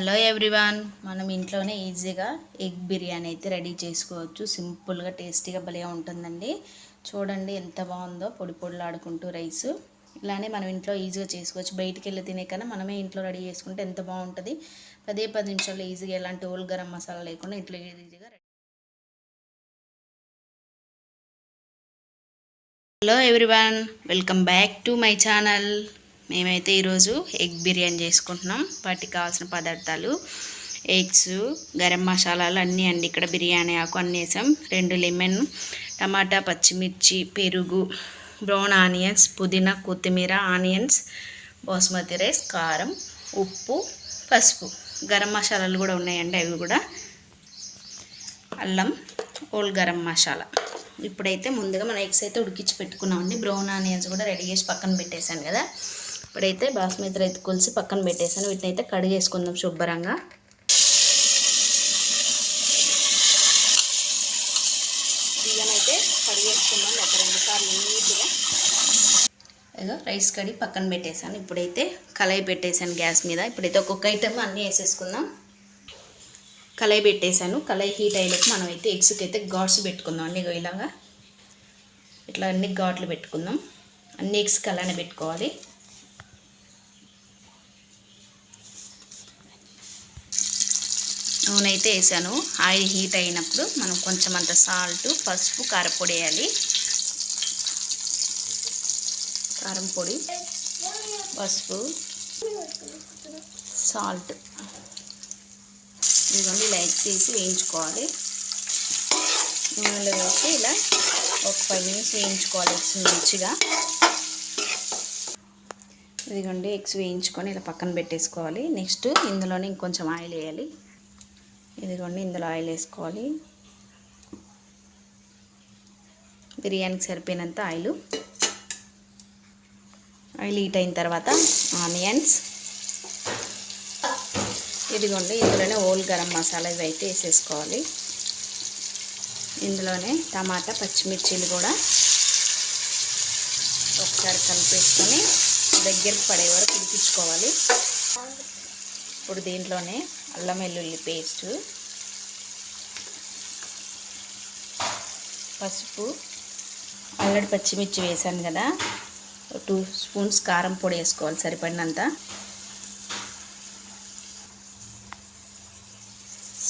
Hello everyone మనం ఇంట్లోనే ఈజీగా ఎగ్ బిర్యానీ అయితే రెడీ చేసుకోవచ్చు. సింపుల్గా టేస్టీగా భలే ఉంటుందండి. చూడండి ఎంత బాగుందో పొడి పొడిలాడుకుంటూ రైస్. ఇలానే మనం ఇంట్లో ఈజీగా చేసుకోవచ్చు. బయటికి వెళ్ళి తినే కన్నా మనమే ఇంట్లో రెడీ చేసుకుంటే ఎంత బాగుంటుంది. పదే పది నిమిషాల్లో ఈజీగా ఎలాంటి ఓల్ గరం మసాలా లేకుండా ఇంట్లో ఈజీగా ready hello everyone welcome back to my channel. మేమైతే ఈరోజు ఎగ్ బిర్యానీ చేసుకుంటున్నాం. వాటికి కావాల్సిన పదార్థాలు ఎగ్స్ గరం మసాలాలు అన్నీ అండి. ఇక్కడ బిర్యానీ ఆకు అన్నీ వేసాం. రెండు లెమన్ టమాటా పచ్చిమిర్చి పెరుగు బ్రౌన్ ఆనియన్స్ పుదీనా కొత్తిమీర ఆనియన్స్ బాస్మతి రైస్ కారం ఉప్పు పసుపు. గరం మసాలాలు కూడా ఉన్నాయండి అవి కూడా. అల్లం ఓల్ గరం మసాలా. ఇప్పుడైతే ముందుగా మన ఎగ్స్ అయితే ఉడికించి పెట్టుకున్నామండి. బ్రౌన్ ఆనియన్స్ కూడా రెడీ చేసి పక్కన పెట్టేశాను కదా. ఇప్పుడైతే బాస్మతి రైతు కొలిసి పక్కన పెట్టేసాను వీటిని అయితే కడిగేసుకుందాం శుభ్రంగా. బియ్యం అయితే కడిగేసుకుందాం ఒక రెండు సార్లు నీట్గా. ఏదో రైస్ కడి పక్కన పెట్టేశాను. ఇప్పుడైతే కళాయి పెట్టేశాను గ్యాస్ మీద. ఇప్పుడైతే ఒక్కొక్క ఐటమ్ అన్నీ వేసేసుకుందాం. కళాయి పెట్టేశాను. కళాయి హీట్ అయ్యేలోపు మనం అయితే ఎగ్స్కి అయితే ఘాట్స్ పెట్టుకుందాం. అన్ని ఇలాగా. ఇట్లా అన్ని ఘాట్లు పెట్టుకుందాం. అన్ని ఎగ్స్కి అలానే పెట్టుకోవాలి. నూనె అయితే వేసాను. ఆయిల్ హీట్ అయినప్పుడు మనం కొంచెం అంత సాల్ట్ పసుపు కారపొడి వేయాలి. కారం పొడి పసుపు సాల్ట్ ఇదిగోండి ఇలా తీసి వేయించుకోవాలి. నూనెలో వేసి ఇలా ఒక ఫైవ్ మినిట్స్ వేయించుకోవాలి ఎగ్స్ మంచిగా. ఇదిగోండి ఎగ్స్ వేయించుకొని ఇలా పక్కన పెట్టేసుకోవాలి. నెక్స్ట్ ఇందులోనే ఇంకొంచెం ఆయిల్ వేయాలి. ఇదిగోండి ఇందులో ఆయిల్ వేసుకోవాలి. బిర్యానీకి సరిపోయినంత ఆయిల్. ఆయిల్ హీట్ అయిన తర్వాత ఆనియన్స్. ఇదిగోండి ఇందులోనే ఓల్ గరం మసాలా ఇవి అయితే వేసేసుకోవాలి. ఇందులోనే టమాటా పచ్చిమిర్చీలు కూడా ఒకసారి కలిపేసుకొని దగ్గరకు పడే వరకు ఉడికించుకోవాలి. ఇప్పుడు దీంట్లోనే అల్లం వెల్లుల్లి పేస్ట్ పసుపు అల్లడి పచ్చిమిర్చి వేసాను కదా టూ స్పూన్స్ కారం పొడి వేసుకోవాలి సరిపడినంత.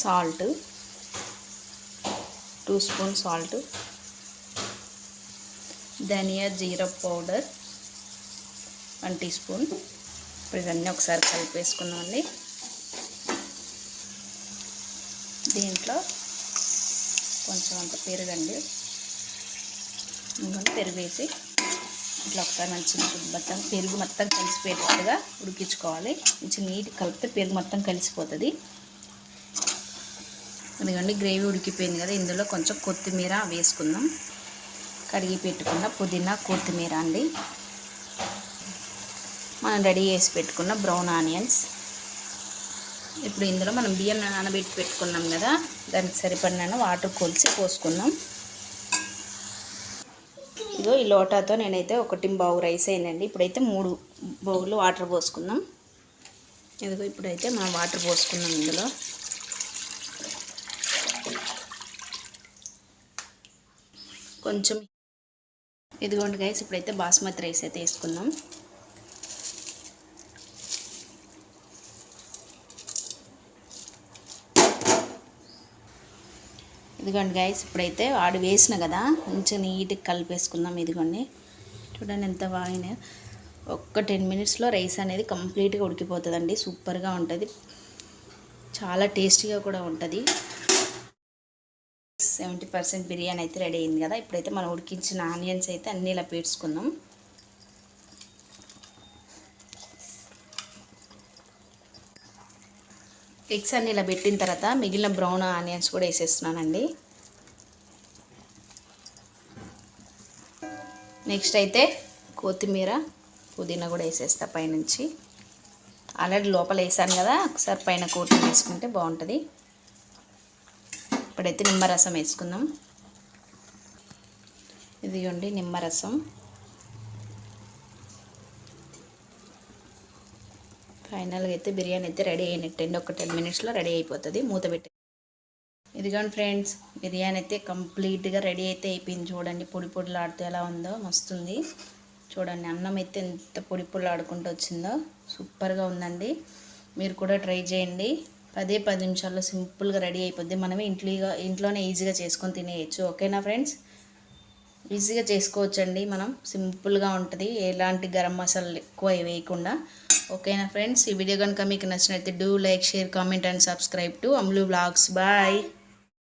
సాల్ట్ టూ స్పూన్ సాల్ట్ ధనియా జీరా పౌడర్ వన్ టీ స్పూన్. ఇప్పుడు ఇవన్నీ ఒకసారి కలిపేసుకున్నామండి దీంట్లో కొంచెం అంత పెరుగండి. ఇంకా పెరుగు వేసి ఇట్లా ఒకసారి మంచి మొత్తం పెరుగు మొత్తం కలిసిపోయేటట్టుగా ఉడికించుకోవాలి. కొంచెం నీటి కలిపితే పెరుగు మొత్తం కలిసిపోతుంది. ఎందుకంటే గ్రేవీ ఉడికిపోయింది కదా. ఇందులో కొంచెం కొత్తిమీర వేసుకుందాం. కడిగి పెట్టుకున్న పుదీనా కొత్తిమీర అండి. మనం రెడీ చేసి పెట్టుకున్న బ్రౌన్ ఆనియన్స్. ఇప్పుడు ఇందులో మనం బియ్యం నానబెట్టి పెట్టుకున్నాం కదా దానికి సరిపడిన వాటర్ కొలిసి పోసుకున్నాం ఇదిగో ఈ లోటాతో నేనైతే ఒకటి బావు రైస్ అయినండి ఇప్పుడైతే మూడు బౌలు వాటర్ పోసుకుందాం. ఇదిగో ఇప్పుడైతే మనం వాటర్ పోసుకున్నాం ఇందులో. కొంచెం ఇదిగోండి గైస్ ఇప్పుడైతే బాస్మతి రైస్ అయితే వేసుకుందాం. ఇదిగోండి గైస్ ఇప్పుడైతే వాడు వేసిన కదా కొంచెం నీట్గా కలిపేసుకుందాం ఇదిగోండి. చూడండి ఎంత బాగా ఒక్క టెన్ మినిట్స్లో రైస్ అనేది కంప్లీట్గా ఉడికిపోతుందండి సూపర్గా ఉంటుంది. చాలా టేస్టీగా కూడా ఉంటుంది. సెవెంటీ పర్సెంట్ బిర్యానీ అయితే రెడీ అయింది కదా ఇప్పుడైతే మనం ఉడికించిన ఆనియన్స్ అయితే అన్నీ ఇలా పేర్చుకుందాం. ఎగ్స్ అన్ని ఇలా పెట్టిన తర్వాత మిగిలిన బ్రౌన్ ఆనియన్స్ కూడా వేసేస్తున్నానండి. నెక్స్ట్ అయితే కొత్తిమీర పుదీనా కూడా వేసేస్తా పైనుంచి. ఆల్రెడీ లోపల వేసాను కదా ఒకసారి పైన కోటింగ్ వేసుకుంటే బాగుంటుంది. ఇప్పుడైతే నిమ్మరసం వేసుకుందాం. ఇదిగోండి నిమ్మరసం. ఫైనల్గా అయితే బిర్యానీ అయితే రెడీ అయినట్టండి ఒక టెన్ మినిట్స్లో రెడీ అయిపోతుంది. మూత పెట్టి ఇదిగోండి ఫ్రెండ్స్ బిర్యానీ అయితే కంప్లీట్గా రెడీ అయితే అయిపోయింది చూడండి. పొడి పొడిలాడుతూ ఎలా ఉందో మస్తుంది. చూడండి అన్నం అయితే ఎంత పొడి పొడిలాడుకుంటూ వచ్చిందో సూపర్గా ఉందండి. మీరు కూడా ట్రై చేయండి. పదే పది నిమిషాల్లో సింపుల్గా రెడీ అయిపోద్ది. మనమే ఇంట్లో ఇంట్లోనే ఈజీగా చేసుకొని తినేయచ్చు. ఓకేనా ఫ్రెండ్స్? ఈజీగా చేసుకోవచ్చండి మనం. సింపుల్గా ఉంటుంది. ఎలాంటి గరం మసాలాలు ఎక్కువ వేయకుండా. ఓకేనా ఫ్రెండ్స్? ఈ వీడియో కనుక మీకు నచ్చినట్లయితే do like share comment and subscribe to Amlu vlogs. Bye!